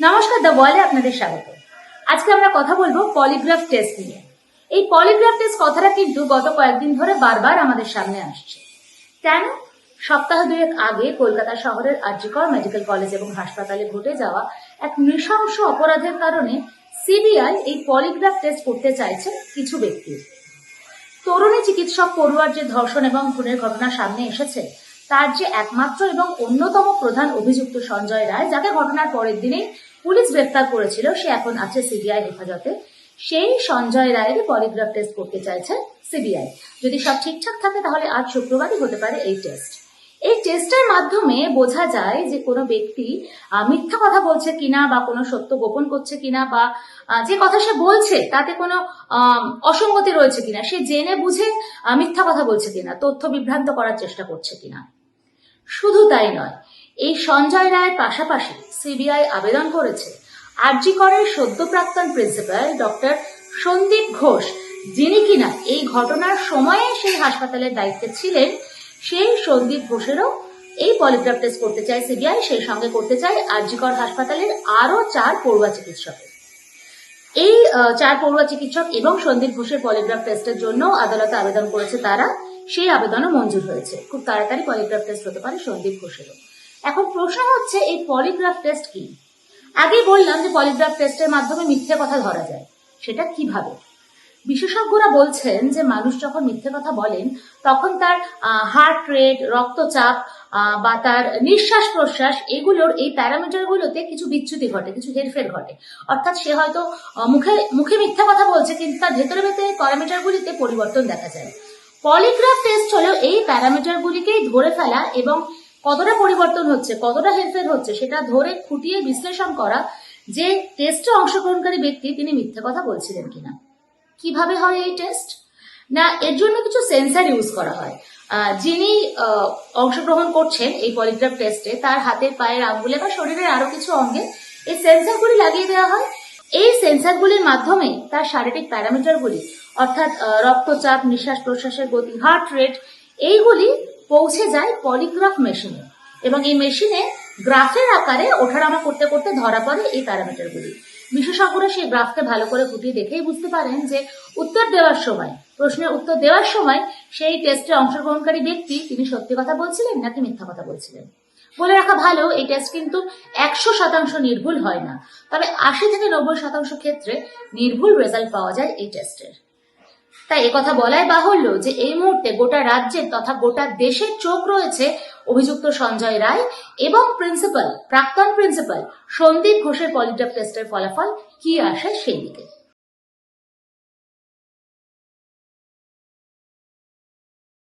নমস্কার, দ্য ওয়ালে আপনাদের স্বাগত। আজকে আমরা কথা বলব পলিগ্রাফ টেস্ট নিয়ে। এই পলিগ্রাফ টেস্ট কথাটা কিন্তু গত কয়েকদিন ধরে বারবার আমাদের সামনে আসছে। কেন? সপ্তাহ দুয়েক আগে কলকাতা শহরের আর্জিকর মেডিকেল কলেজ এবং হাসপাতালে ঘটে যাওয়া এক নৃশংস অপরাধের কারণে সিবিআই এই পলিগ্রাফ টেস্ট করতে চাইছে কিছু ব্যক্তির তরুণী চিকিৎসক পড়ুয়ার যে ধর্ষণ এবং খুনের ঘটনা সামনে এসেছে তার যে একমাত্র এবং অন্যতম প্রধান অভিযুক্ত সঞ্জয় রায়, যাকে ঘটনার পরের দিনেই পুলিশ গ্রেপ্তার করেছিল, সে এখন আছে সিবিআই হেফাজতে। সেই সঞ্জয় রায়ের পলিগ্রাফ টেস্ট করতে চাইছে সিবিআই। যদি সব ঠিকঠাক থাকে, তাহলে আজ শুক্রবারই হতে পারে এই টেস্ট। এই টেস্টের মাধ্যমে বোঝা যায় যে কোনো ব্যক্তি মিথ্যা কথা বলছে কিনা বা কোনো সত্য গোপন করছে কিনা বা যে কথা সে বলছে, তাতে কোনো অসঙ্গতি রয়েছে কিনা, সে জেনে বুঝে মিথ্যা কথা বলছে কিনা, তথ্য বিভ্রান্ত করার চেষ্টা করছে কিনা। শুধু তাই নয়, এই সঞ্জয় রায়ের পাশাপাশি সিবিআই আবেদন করেছে। আরজি করের সদ্য প্রাক্তন প্রিন্সিপাল ডক্টর সন্দীপ ঘোষ, যিনি কিনা এই ঘটনার সময়ে সেই হাসপাতালের দায়িত্বে ছিলেন, সেই সন্দীপ ঘোষেরও এই পলিগ্রাফ টেস্ট করতে চায় সিবিআই, সেই সঙ্গে করতে চায় আরজিকর হাসপাতালের আরও চার পড়ুয়া চিকিৎসকের এই চার পড়ুয়া চিকিৎসক এবং সন্দীপ ঘোষের পলিগ্রাফ টেস্টের জন্য আদালতে আবেদন করেছে তারা। সেই আবেদনও মঞ্জুর হয়েছে। খুব তাড়াতাড়ি পলিগ্রাফ টেস্ট হতে পারে, সন্দীপ ঘোষেরও। এখন প্রশ্ন হচ্ছে, এই পলিগ্রাফ টেস্ট কি? আগেই বললাম যে পলিগ্রাফ টেস্টের মাধ্যমে মিথ্যে কথা ধরা যায়। সেটা কীভাবে? বিশেষজ্ঞরা বলছেন যে মানুষ যখন মিথ্যে কথা বলেন, তখন তার হার্ট রেট রক্তচাপ বা তার নিঃশ্বাস প্রশ্বাস, এগুলোর এই প্যারামিটারগুলোতে কিছু বিচ্যুতি ঘটে, কিছু হেরফের ঘটে। অর্থাৎ সে হয়তো মুখে মুখে মিথ্যা কথা বলছে, কিন্তু তার ভেতরে ভেতরে প্যারামিটারগুলিতে পরিবর্তন দেখা যায়। পলিগ্রাফ টেস্ট হলো এই প্যারামিটারগুলিকেই ধরে ফেলা এবং কতটা পরিবর্তন হচ্ছে, কতটা হেরফের হচ্ছে, সেটা ধরে খুঁটিয়ে বিশ্লেষণ করা যে টেস্টে অংশগ্রহণকারী ব্যক্তি তিনি মিথ্যে কথা বলছিলেন কিনা। কীভাবে হয় এই টেস্ট না, এর জন্য কিছু সেন্সার ইউজ করা হয়। যিনি অংশগ্রহণ করছেন এই পলিগ্রাফ টেস্টে তার হাতের পায়ের আঙ্গুলে বা শরীরের আরও কিছু অঙ্গে এই সেন্সারগুলি লাগিয়ে দেওয়া হয়। এই সেন্সারগুলির মাধ্যমে তার শারীরিক প্যারামিটারগুলি অর্থাৎ রক্তচাপ, নিঃশ্বাস প্রশ্বাসের গতি হার্ট রেট এইগুলি পৌঁছে যায় পলিগ্রাফ মেশিনে এবং এই মেশিনে গ্রাফের আকারে ওঠানামা করতে করতে ধরা পড়ে এই প্যারামিটারগুলি। বিশেষজ্ঞরা সেই গ্রাফকে ভালো করে ফুটিয়ে দেখেই বুঝতে পারেন যে উত্তর দেওয়ার সময়, প্রশ্নের উত্তর দেওয়ার সময় সেই টেস্টে অংশগ্রহণকারী ব্যক্তি তিনি সত্যি কথা বলছিলেন নাকি মিথ্যা কথা বলছিলেন? বলে রাখা ভালো, এই টেস্ট কিন্তু একশো শতাংশ নির্ভুল হয় না। তবে আশি থেকে নব্বই শতাংশ ক্ষেত্রে নির্ভুল রেজাল্ট পাওয়া যায় এই টেস্টের তাই একথা বলাই বাহুল্য যে এই মুহূর্তে গোটা রাজ্যের তথা গোটা দেশের চোখ রয়েছে অভিযুক্ত সঞ্জয় রায় এবং প্রিন্সিপাল, প্রাক্তন প্রিন্সিপাল সন্দীপ ঘোষের পলিগ্রাফ টেস্টের ফলাফল কি আসে সেই দিকে।